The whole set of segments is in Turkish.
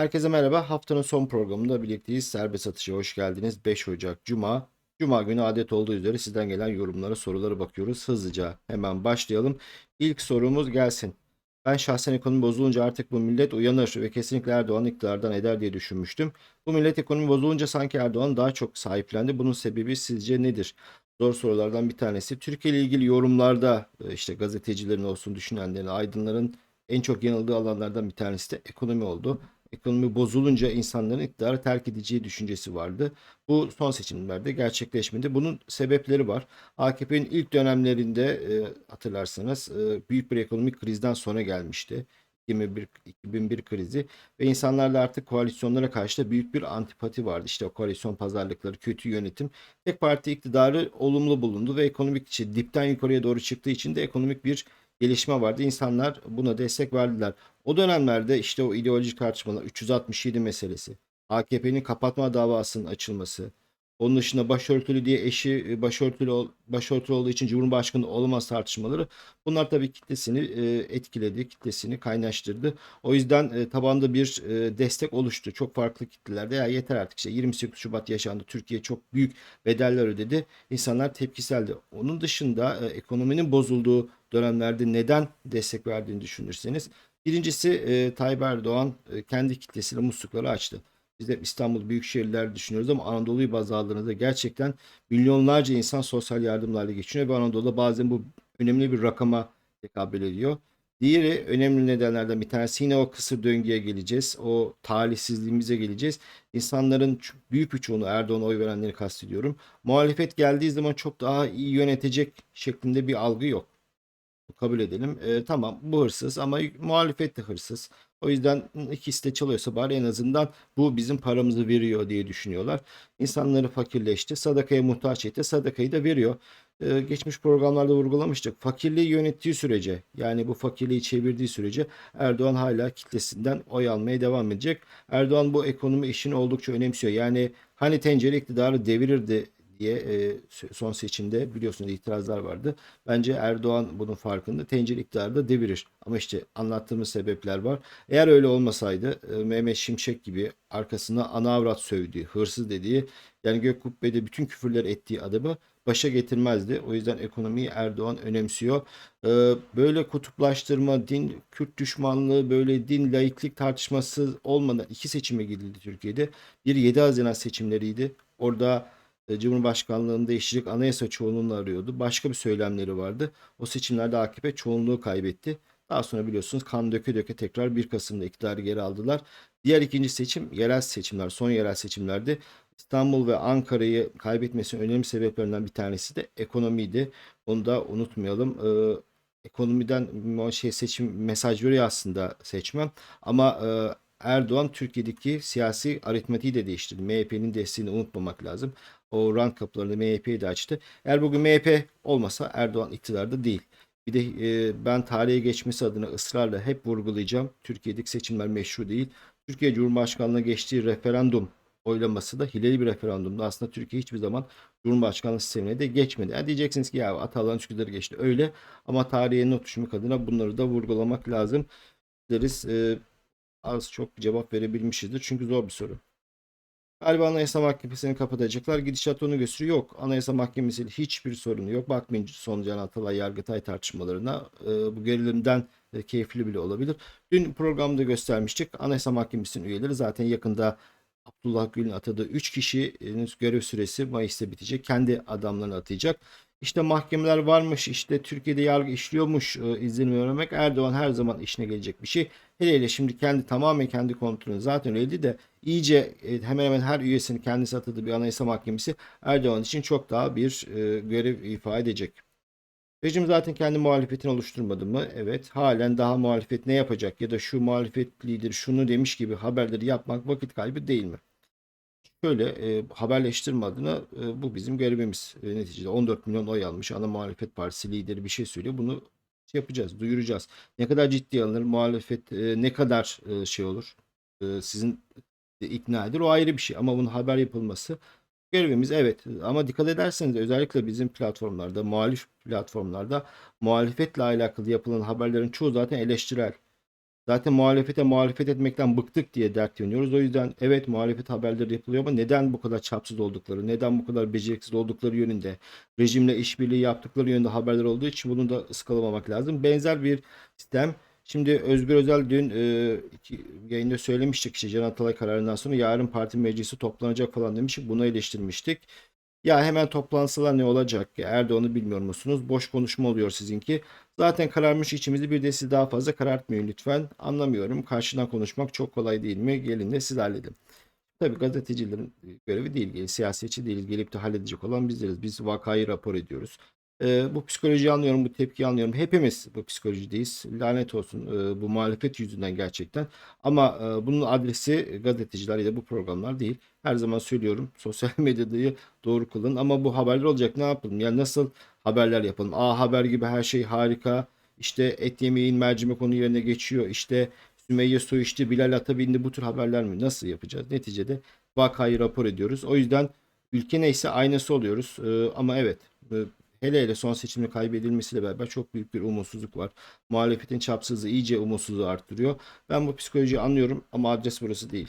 Herkese merhaba. Haftanın son programında birlikteyiz. Serbest atışa hoş geldiniz. 5 Ocak Cuma. Cuma günü adet olduğu üzere sizden gelen yorumlara, sorulara bakıyoruz. Hızlıca hemen başlayalım. İlk sorumuz gelsin. Ben şahsen ekonomi bozulunca artık bu millet uyanır ve kesinlikle Erdoğan iktidardan eder diye düşünmüştüm. Bu millet ekonomi bozulunca sanki Erdoğan daha çok sahiplendi. Bunun sebebi sizce nedir? Zor sorulardan bir tanesi. Türkiye ile ilgili yorumlarda e, işte gazetecilerin olsun, düşünenlerin, aydınların en çok yanıldığı alanlardan bir tanesi de ekonomi oldu ekonomi bozulunca insanların iktidarı terk edeceği düşüncesi vardı. Bu son seçimlerde gerçekleşmedi. Bunun sebepleri var. AKP'nin ilk dönemlerinde e, hatırlarsanız e, büyük bir ekonomik krizden sonra gelmişti. 2001, 2001 krizi ve insanlarla artık koalisyonlara karşı da büyük bir antipati vardı. İşte o koalisyon pazarlıkları, kötü yönetim. Tek parti iktidarı olumlu bulundu ve ekonomik işte dipten yukarıya doğru çıktığı için de ekonomik bir gelişme vardı. İnsanlar buna destek verdiler. O dönemlerde işte o ideolojik tartışmalar 367 meselesi, AKP'nin kapatma davasının açılması, onun dışında başörtülü diye eşi e, başörtülü başörtülü olduğu için Cumhurbaşkanı olamaz tartışmaları bunlar tabii kitlesini e, etkiledi, kitlesini kaynaştırdı. O yüzden e, tabanda bir destek oluştu. Çok farklı kitlelerde ya yeter artık işte 28 Şubat yaşandı. Türkiye çok büyük bedeller ödedi. İnsanlar tepkiseldi. Onun dışında ekonominin bozulduğu dönemlerde neden destek verdiğini düşünürseniz Birincisi e, Tayyip Erdoğan e, kendi kitlesine muslukları açtı. Biz de İstanbul büyük şehirler düşünüyoruz ama Anadolu'yu baz aldığınızda gerçekten milyonlarca insan sosyal yardımlarla geçiniyor ve Anadolu'da bazen bu önemli bir rakama tekabül ediyor. Diğeri önemli nedenlerden bir tanesi yine o kısır döngüye geleceğiz. O talihsizliğimize geleceğiz. İnsanların büyük bir çoğunu Erdoğan'a oy verenleri kastediyorum. Muhalefet geldiği zaman çok daha iyi yönetecek şeklinde bir algı yok kabul edelim. E, tamam bu hırsız ama muhalefet de hırsız. O yüzden ikisi de çalıyorsa bari en azından bu bizim paramızı veriyor diye düşünüyorlar. İnsanları fakirleşti. Sadakaya muhtaç etti. Sadakayı da veriyor. E, geçmiş programlarda vurgulamıştık. Fakirliği yönettiği sürece yani bu fakirliği çevirdiği sürece Erdoğan hala kitlesinden oy almaya devam edecek. Erdoğan bu ekonomi işini oldukça önemsiyor. Yani hani tencere iktidarı devirirdi diye e, son seçimde biliyorsunuz itirazlar vardı. Bence Erdoğan bunun farkında. Tencere iktidarı da devirir. Ama işte anlattığımız sebepler var. Eğer öyle olmasaydı e, Mehmet Şimşek gibi arkasına ana avrat sövdüğü, hırsız dediği yani gök kubbede bütün küfürler ettiği adamı başa getirmezdi. O yüzden ekonomiyi Erdoğan önemsiyor. E, böyle kutuplaştırma, din, Kürt düşmanlığı, böyle din, laiklik tartışması olmadan iki seçime gidildi Türkiye'de. Bir 7 Haziran seçimleriydi. Orada Cumhurbaşkanlığını değiştirecek anayasa çoğunluğunu arıyordu. Başka bir söylemleri vardı. O seçimlerde AKP çoğunluğu kaybetti. Daha sonra biliyorsunuz kan döke döke tekrar 1 Kasım'da iktidarı geri aldılar. Diğer ikinci seçim yerel seçimler, son yerel seçimlerde İstanbul ve Ankara'yı kaybetmesinin önemli sebeplerinden bir tanesi de ekonomiydi. Onu da unutmayalım. Ee, ekonomiden şey seçim mesaj veriyor aslında seçmen ama e, Erdoğan Türkiye'deki siyasi aritmetiği de değiştirdi. MHP'nin desteğini unutmamak lazım. O rank kapılarını MHP'yi de açtı. Eğer bugün MHP olmasa Erdoğan iktidarda değil. Bir de e, ben tarihe geçmesi adına ısrarla hep vurgulayacağım. Türkiye'deki seçimler meşru değil. Türkiye Cumhurbaşkanlığına geçtiği referandum oylaması da hileli bir referandumdu. Aslında Türkiye hiçbir zaman Cumhurbaşkanlığı sistemine de geçmedi. Yani diyeceksiniz ki ya Atalan Üsküdar'ı geçti. Öyle ama tarihe not düşmek adına bunları da vurgulamak lazım. Deriz e, az çok cevap verebilmişizdir. Çünkü zor bir soru. Galiba Anayasa Mahkemesi'ni kapatacaklar. Gidişat onu gösteriyor. Yok. Anayasa Mahkemesi'yle hiçbir sorunu yok. Bakmayın son Can Atalay Yargıtay tartışmalarına. Ee, bu gerilimden e, keyifli bile olabilir. Dün programda göstermiştik. Anayasa Mahkemesi'nin üyeleri zaten yakında Abdullah Gül'ün atadığı 3 kişinin görev süresi Mayıs'ta bitecek. Kendi adamlarını atayacak. İşte mahkemeler varmış, işte Türkiye'de yargı işliyormuş e, vermemek Erdoğan her zaman işine gelecek bir şey. Hele hele şimdi kendi tamamen kendi kontrolünü zaten öyleydi de iyice e, hemen hemen her üyesini kendisi atadığı bir anayasa mahkemesi Erdoğan için çok daha bir e, görev ifa edecek. Rejim zaten kendi muhalefetini oluşturmadı mı? Evet. Halen daha muhalefet ne yapacak ya da şu muhalefet lideri şunu demiş gibi haberleri yapmak vakit kaybı değil mi? Şöyle e, haberleştirme adına e, bu bizim görevimiz. E, neticede 14 milyon oy almış ana muhalefet partisi lideri bir şey söylüyor. Bunu şey yapacağız, duyuracağız. Ne kadar ciddi alınır, muhalefet e, ne kadar e, şey olur, e, sizin e, ikna eder o ayrı bir şey. Ama bunun haber yapılması görevimiz evet. Ama dikkat ederseniz özellikle bizim platformlarda, muhalif platformlarda muhalefetle alakalı yapılan haberlerin çoğu zaten eleştirel. Zaten muhalefete muhalefet etmekten bıktık diye dert yanıyoruz. O yüzden evet muhalefet haberleri yapılıyor ama neden bu kadar çapsız oldukları, neden bu kadar beceriksiz oldukları yönünde, rejimle işbirliği yaptıkları yönünde haberler olduğu için bunu da ıskalamamak lazım. Benzer bir sistem. Şimdi Özgür Özel dün e, iki, yayında söylemiştik işte Can Atalay kararından sonra yarın parti meclisi toplanacak falan demiştik. Bunu eleştirmiştik. Ya hemen toplansalar ne olacak? Erdoğan'ı bilmiyor musunuz? Boş konuşma oluyor sizinki. Zaten kararmış içimizi bir de siz daha fazla karartmayın lütfen. Anlamıyorum. Karşıdan konuşmak çok kolay değil mi? Gelin de siz halledin. Tabii gazetecilerin görevi değil, siyasetçi değiliz. Gelip de halledecek olan bizleriz. Biz vakayı rapor ediyoruz. Ee, bu psikolojiyi anlıyorum, bu tepkiyi anlıyorum. Hepimiz bu psikolojideyiz. Lanet olsun e, bu muhalefet yüzünden gerçekten. Ama e, bunun adresi gazeteciler ya da bu programlar değil. Her zaman söylüyorum sosyal medyayı doğru kullanın. Ama bu haberler olacak ne yapalım? Yani nasıl haberler yapalım? A Haber gibi her şey harika. İşte et yemeğin mercimek onun yerine geçiyor. İşte Sümeyye su içti, Bilal ata bindi bu tür haberler mi? Nasıl yapacağız? Neticede vakayı rapor ediyoruz. O yüzden ülke neyse aynası oluyoruz. Ee, ama evet e, hele hele son seçimin kaybedilmesiyle beraber çok büyük bir umutsuzluk var. Muhalefetin çapsızlığı iyice umutsuzluğu arttırıyor. Ben bu psikolojiyi anlıyorum ama adres burası değil.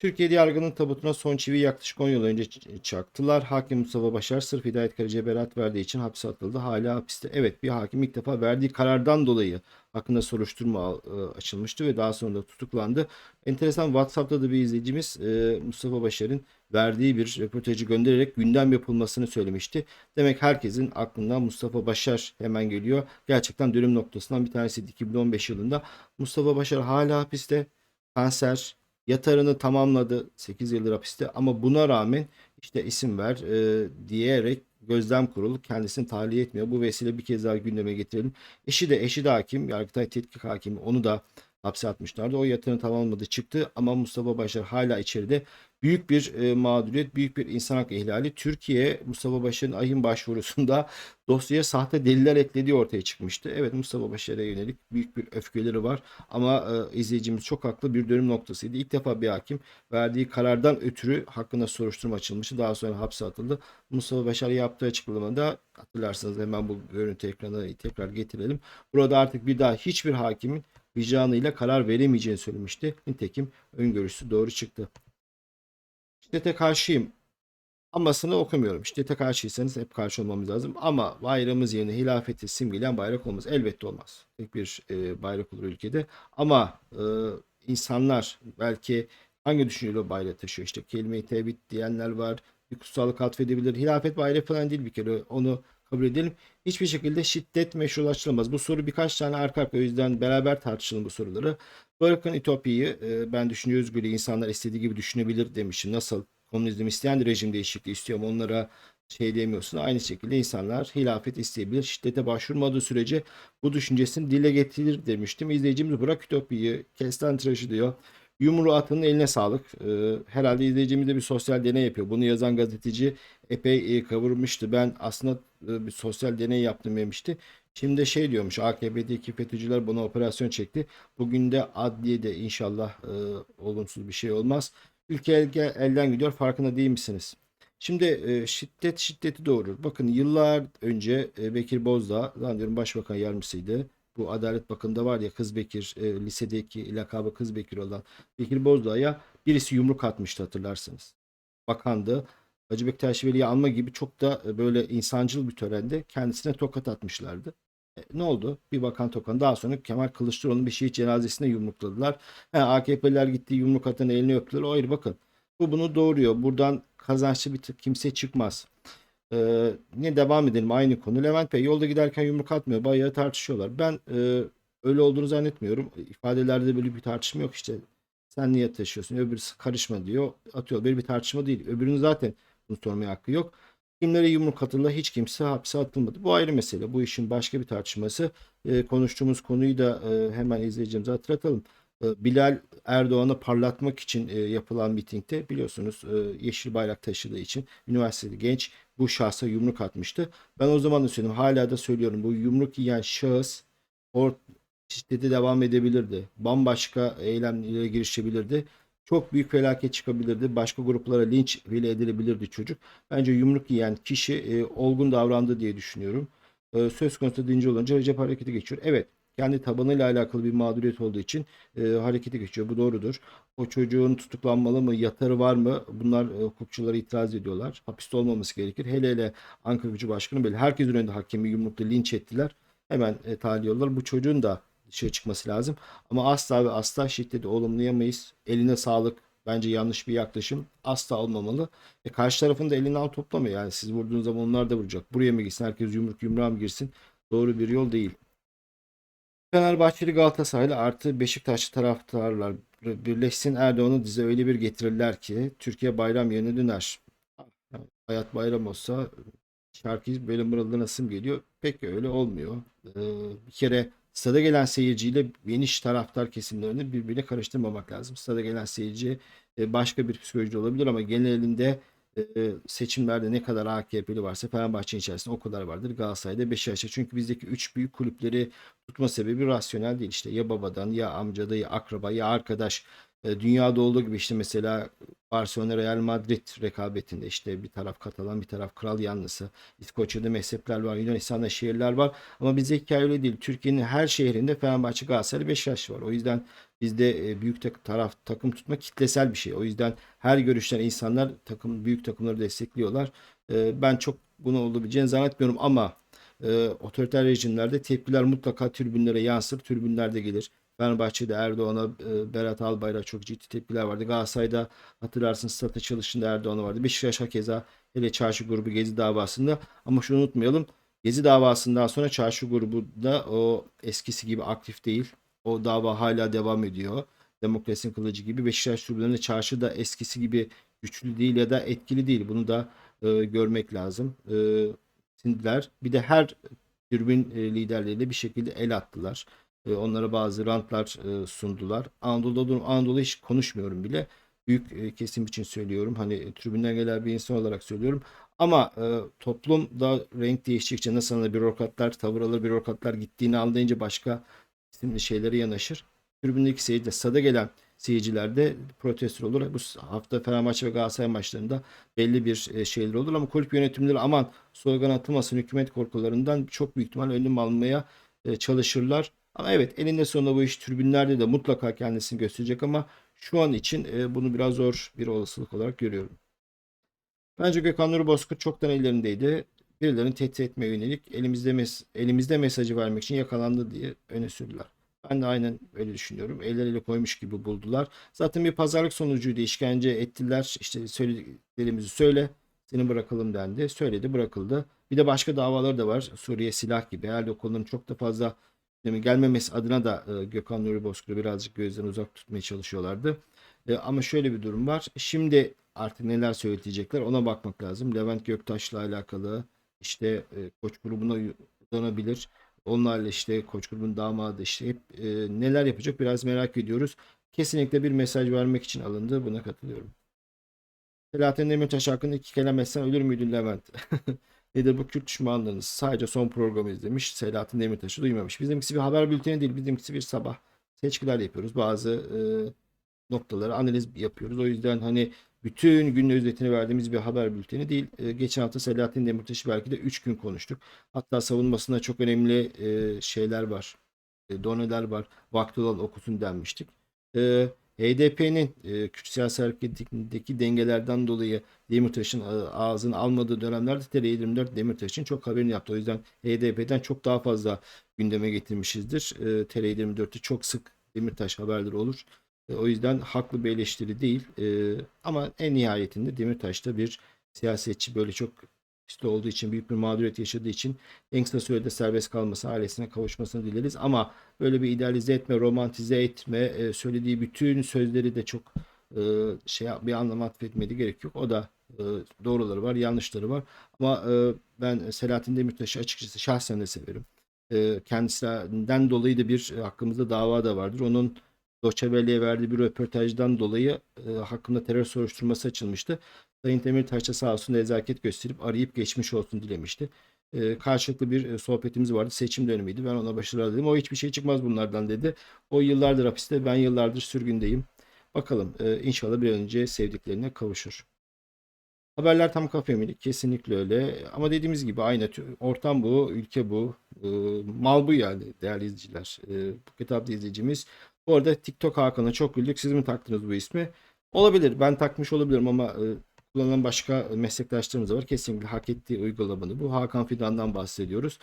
Türkiye'de yargının tabutuna son çivi yaklaşık 10 yıl önce ç- çaktılar. Hakim Mustafa Başar sırf Hidayet Karaca'ya beraat verdiği için hapse atıldı. Hala hapiste. Evet bir hakim ilk defa verdiği karardan dolayı hakkında soruşturma e, açılmıştı ve daha sonra da tutuklandı. Enteresan WhatsApp'ta da bir izleyicimiz e, Mustafa Başar'ın verdiği bir röportajı göndererek gündem yapılmasını söylemişti. Demek herkesin aklından Mustafa Başar hemen geliyor. Gerçekten dönüm noktasından bir tanesiydi 2015 yılında. Mustafa Başar hala hapiste. Kanser, yatarını tamamladı 8 yıldır hapiste ama buna rağmen işte isim ver e, diyerek gözlem kurulu kendisini tahliye etmiyor. Bu vesile bir kez daha gündeme getirelim. Eşi de eşi de hakim, Yargıtay Tetkik Hakimi onu da hapse atmışlardı. O yatarını tamamladı çıktı ama Mustafa Başar hala içeride. Büyük bir e, mağduriyet, büyük bir insan hakkı ihlali. Türkiye Mustafa Başar'ın ahim başvurusunda dosyaya sahte deliller eklediği ortaya çıkmıştı. Evet Mustafa Başar'a yönelik büyük bir öfkeleri var ama e, izleyicimiz çok haklı bir dönüm noktasıydı. İlk defa bir hakim verdiği karardan ötürü hakkında soruşturma açılmıştı. Daha sonra hapse atıldı. Mustafa Başar yaptığı açıklamada hatırlarsanız hemen bu görüntü ekranına tekrar getirelim. Burada artık bir daha hiçbir hakimin vicdanıyla karar veremeyeceğini söylemişti. Nitekim öngörüsü doğru çıktı. Şiddete karşıyım. Amasını okumuyorum. Şiddete karşıysanız hep karşı olmamız lazım. Ama bayrağımız yerine hilafeti simgeleyen bayrak olmaz. Elbette olmaz. Tek bir e, bayrak olur ülkede. Ama e, insanlar belki hangi düşünceyle bayrağı taşıyor? İşte kelime-i tevhid diyenler var. Bir kutsallık atfedebilir. Hilafet bayrağı falan değil bir kere. Onu kabul edelim. Hiçbir şekilde şiddet meşrulaştırılamaz. Bu soru birkaç tane arka arka o yüzden beraber tartışalım bu soruları. Bırakın Ütopya'yı e, ben düşünce özgürlüğü insanlar istediği gibi düşünebilir demişim. Nasıl komünizm isteyen de rejim değişikliği istiyor ama onlara şey diyemiyorsun. Aynı şekilde insanlar hilafet isteyebilir. Şiddete başvurmadığı sürece bu düşüncesini dile getirir demiştim. İzleyicimiz bırak Ütopya'yı kesten tıraşı diyor. Yumru atının eline sağlık. Ee, herhalde izleyicimiz de bir sosyal deney yapıyor. Bunu yazan gazeteci epey e, kavurmuştu. Ben aslında e, bir sosyal deney yaptım demişti. Şimdi şey diyormuş AKP'deki FETÖ'cüler buna operasyon çekti. Bugün de adliyede inşallah e, olumsuz bir şey olmaz. Ülke el- elden gidiyor farkında değil misiniz? Şimdi e, şiddet şiddeti doğurur. Bakın yıllar önce e, Bekir Bozdağ, zannediyorum başbakan yardımcısıydı. Bu Adalet Bakanı'nda var ya Kız Bekir, e, lisedeki lakabı Kız Bekir olan Bekir Bozdağ'a birisi yumruk atmıştı hatırlarsınız. Bakandı. Hacı Bektaş Veli'yi alma gibi çok da e, böyle insancıl bir törende kendisine tokat atmışlardı. E, ne oldu? Bir bakan tokan. Daha sonra Kemal Kılıçdaroğlu'nun bir şehit cenazesine yumrukladılar. He, AKP'liler gitti yumruk atan elini öptüler. Ayrı bakın. Bu bunu doğuruyor. Buradan kazançlı bir kimse çıkmaz. Ee, yine devam edelim aynı konu. Levent Bey yolda giderken yumruk atmıyor. Bayağı tartışıyorlar. Ben e, öyle olduğunu zannetmiyorum. İfadelerde böyle bir tartışma yok işte. Sen niye taşıyorsun? Öbürü karışma diyor. Atıyor. Böyle bir tartışma değil. Öbürünün zaten bunu sormaya hakkı yok. Kimlere yumruk atıldı hiç kimse hapse atılmadı. Bu ayrı mesele. Bu işin başka bir tartışması. Ee, konuştuğumuz konuyu da e, hemen izleyeceğimize hatırlatalım. Ee, Bilal Erdoğan'ı parlatmak için e, yapılan mitingde biliyorsunuz e, yeşil bayrak taşıdığı için üniversiteli genç bu şahsa yumruk atmıştı. Ben o zaman da söyledim. Hala da söylüyorum. Bu yumruk yiyen şahıs or şiddete devam edebilirdi. Bambaşka eylemlere girişebilirdi. Çok büyük felaket çıkabilirdi. Başka gruplara linç bile edilebilirdi çocuk. Bence yumruk yiyen kişi e, olgun davrandı diye düşünüyorum. E, söz konusu dinci olunca Recep harekete geçiyor. Evet. Kendi tabanıyla alakalı bir mağduriyet olduğu için e, harekete geçiyor. Bu doğrudur. O çocuğun tutuklanmalı mı, yatarı var mı? Bunlar e, hukukçulara itiraz ediyorlar. Hapiste olmaması gerekir. Hele hele Ankara Gücü Başkanı böyle herkesin önünde hakemi yumrukla linç ettiler. Hemen e, tahliye. Bu çocuğun da dışarı çıkması lazım. Ama asla ve asla şiddeti olumlayamayız. Eline sağlık. Bence yanlış bir yaklaşım. Asla olmamalı. E karşı tarafın da elinden toplama yani. Siz vurduğunuz zaman onlar da vuracak. Buraya mı gitsin? Herkes yumruk yumruğa mı girsin? Doğru bir yol değil. Fenerbahçeli Galatasaraylı artı Beşiktaşlı taraftarlar birleşsin Erdoğan'ı dize öyle bir getirirler ki Türkiye bayram yerine döner. Hayat bayram olsa şarkı böyle mırıldanasım geliyor. Pek öyle olmuyor. Ee, bir kere stada gelen seyirciyle geniş taraftar kesimlerini birbirine karıştırmamak lazım. Stada gelen seyirci e, başka bir psikoloji olabilir ama genelinde seçimlerde ne kadar AKP'li varsa Fenerbahçe içerisinde o kadar vardır. Galatasaray'da Beşiktaş'ta. Çünkü bizdeki üç büyük kulüpleri tutma sebebi rasyonel değil. İşte ya babadan ya amcada ya akraba ya arkadaş. E, dünyada olduğu gibi işte mesela Barcelona Real Madrid rekabetinde işte bir taraf Katalan bir taraf kral yanlısı. İskoçya'da mezhepler var. Yunanistan'da şehirler var. Ama bizde hikaye öyle değil. Türkiye'nin her şehrinde Fenerbahçe, Galatasaray, Beşiktaş var. O yüzden bizde e, büyük tak- taraf takım tutma kitlesel bir şey. O yüzden her görüşten insanlar takım büyük takımları destekliyorlar. E, ben çok bunu olabileceğini zannetmiyorum ama otoriter rejimlerde tepkiler mutlaka tribünlere yansır. Tribünlerde gelir. Fenerbahçe'de Erdoğan'a e, Berat Albayrak çok ciddi tepkiler vardı. Galatasaray'da hatırlarsınız stat açılışında Erdoğan'a vardı. Beşiktaş hakeza hele çarşı grubu Gezi davasında ama şunu unutmayalım. Gezi davasından sonra çarşı grubu da o eskisi gibi aktif değil. O dava hala devam ediyor. Demokrasinin kılıcı gibi Beşiktaş tribünlerinde çarşı da eskisi gibi güçlü değil ya da etkili değil. Bunu da e, görmek lazım. E, sindiler. Bir de her tribün e, liderleriyle bir şekilde el attılar. Onlara bazı rantlar e, sundular. Anadolu'da Anadolu hiç konuşmuyorum bile. Büyük e, kesim için söylüyorum. Hani e, tribünden gelen bir insan olarak söylüyorum. Ama e, toplumda renk değiştikçe nasıl hani bürokratlar tavır alır, bürokratlar gittiğini anlayınca başka isimli şeylere yanaşır. Tribündeki seyirciler, stada gelen seyirciler de protesto olur. Bu hafta Fenerbahçe ve Galatasaray maçlarında belli bir e, şeyler olur ama kulüp yönetimleri aman slogan atılmasın hükümet korkularından çok büyük ihtimal önlem almaya e, çalışırlar. Ama evet elinde sonunda bu iş tribünlerde de mutlaka kendisini gösterecek ama şu an için e, bunu biraz zor bir olasılık olarak görüyorum. Bence Gökhan Nuri Bozkurt çoktan ellerindeydi. Birilerini tehdit etmeye yönelik elimizde mes elimizde mesajı vermek için yakalandı diye öne sürdüler. Ben de aynen öyle düşünüyorum. Elleriyle koymuş gibi buldular. Zaten bir pazarlık sonucuydu. işkence ettiler. İşte söylediklerimizi söyle. Seni bırakalım dendi. Söyledi bırakıldı. Bir de başka davalar da var. Suriye silah gibi. Herhalde o konuların çok da fazla gündeme gelmemesi adına da e, Gökhan Nuri Bozkurt'u birazcık gözden uzak tutmaya çalışıyorlardı. E, ama şöyle bir durum var. Şimdi artık neler söyleyecekler ona bakmak lazım. Levent Göktaş'la alakalı işte e, koç grubuna uzanabilir. Onlarla işte koç grubun damadı işte hep e, neler yapacak biraz merak ediyoruz. Kesinlikle bir mesaj vermek için alındı. Buna katılıyorum. Selahattin Demirtaş hakkında iki kelam etsen ölür müydün Levent? Nedir bu Kürt düşmanlığınız? Sadece son programı izlemiş. Selahattin Demirtaş'ı duymamış. Bizimkisi bir haber bülteni değil. Bizimkisi bir sabah. Seçkiler yapıyoruz. Bazı e, noktaları analiz yapıyoruz. O yüzden hani bütün gün özetini verdiğimiz bir haber bülteni değil. E, geçen hafta Selahattin Demirtaş'ı belki de 3 gün konuştuk. Hatta savunmasında çok önemli e, şeyler var. E, doneler var. Vakti olan okusun denmiştik. E, HDP'nin e, Kürt siyasi hareketindeki dengelerden dolayı Demirtaş'ın e, ağzını almadığı dönemlerde TR24 Demirtaş'ın çok haberini yaptı. O yüzden HDP'den çok daha fazla gündeme getirmişizdir. E, TR24'te çok sık Demirtaş haberleri olur. E, o yüzden haklı bir eleştiri değil. E, ama en nihayetinde Demirtaş'ta bir siyasetçi böyle çok işte olduğu için büyük bir mağduriyet yaşadığı için en kısa sürede serbest kalması, ailesine kavuşmasını dileriz. Ama böyle bir idealize etme, romantize etme, e, söylediği bütün sözleri de çok e, şey bir anlam atfetmedi gerek yok. O da e, doğruları var, yanlışları var. Ama ben Selahattin Demirtaş'ı açıkçası şahsen de severim. Kendisinden dolayı da bir hakkımızda dava da vardır. Onun Welle'ye verdiği bir röportajdan dolayı e, hakkında terör soruşturması açılmıştı. Sayın Demirtaş da sağ olsun nezaket gösterip arayıp geçmiş olsun dilemişti. E, karşılıklı bir e, sohbetimiz vardı. Seçim dönemiydi. Ben ona başarılar dedim. O hiçbir şey çıkmaz bunlardan dedi. O yıllardır hapiste, ben yıllardır sürgündeyim. Bakalım e, inşallah bir an önce sevdiklerine kavuşur. Haberler tam kafa yönelik kesinlikle öyle. Ama dediğimiz gibi aynı ortam bu, ülke bu, e, mal bu yani değerli izleyiciler. E, bu kitap izleyicimiz. Bu arada TikTok Hakan'a çok güldük. Siz mi taktınız bu ismi? Olabilir. Ben takmış olabilirim ama e, kullanan başka meslektaşlarımız da var. Kesinlikle hak ettiği uygulamanı bu. Hakan Fidan'dan bahsediyoruz.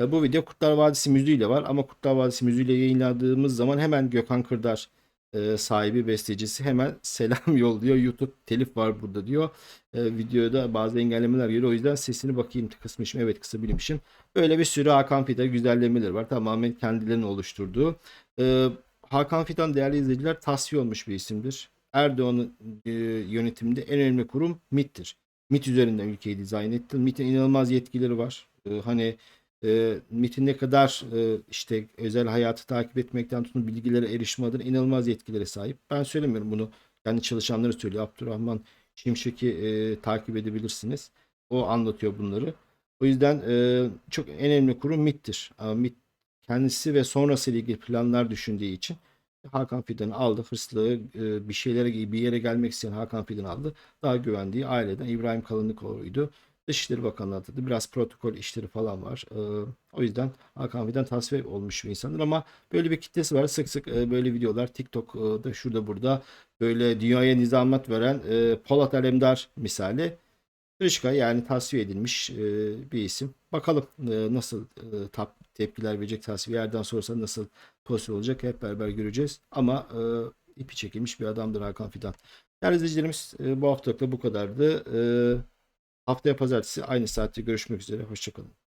E, bu video Kurtlar Vadisi müziğiyle var ama Kurtlar Vadisi müziğiyle yayınladığımız zaman hemen Gökhan Kırdar e, sahibi bestecisi hemen selam yolluyor. YouTube telif var burada diyor. E, videoda bazı engellemeler geliyor. O yüzden sesini bakayım kısmışım. Evet kısabilmişim. Böyle bir sürü Hakan Fidan güzellemeleri var. Tamamen kendilerinin oluşturduğu. E, Hakan Fidan değerli izleyiciler tasfiye olmuş bir isimdir. Erdoğan'ın e, yönetiminde en önemli kurum MİT'tir. MİT üzerinden ülkeyi dizayn etti. MİT'in inanılmaz yetkileri var. E, hani e, MİT'in ne kadar e, işte özel hayatı takip etmekten tutun bilgilere erişme inanılmaz yetkilere sahip. Ben söylemiyorum bunu. Kendi çalışanları söylüyor. Abdurrahman Şimşek'i e, takip edebilirsiniz. O anlatıyor bunları. O yüzden e, çok en önemli kurum MİT'tir. Ama MİT kendisi ve sonrası ile ilgili planlar düşündüğü için Hakan Fidan'ı aldı. Hırslı e, bir şeylere bir yere gelmek isteyen Hakan Fidan'ı aldı. Daha güvendiği aileden İbrahim Kalınlıkoğlu'ydu. Dışişleri Bakanlığı atadı. Biraz protokol işleri falan var. Ee, o yüzden Hakan Fidan tasfiye olmuş bir insandır ama böyle bir kitlesi var. Sık sık e, böyle videolar TikTok'da şurada burada böyle dünyaya nizamet veren e, Polat Alemdar misali. Kırışka yani tasfiye edilmiş e, bir isim. Bakalım e, nasıl e, tap, tepkiler verecek tasfiye yerden sonrası nasıl pozisyon olacak hep beraber göreceğiz. Ama e, ipi çekilmiş bir adamdır Hakan Fidan. Değerli izleyicilerimiz e, bu haftalık da bu kadardı. E, haftaya pazartesi aynı saatte görüşmek üzere. Hoşçakalın.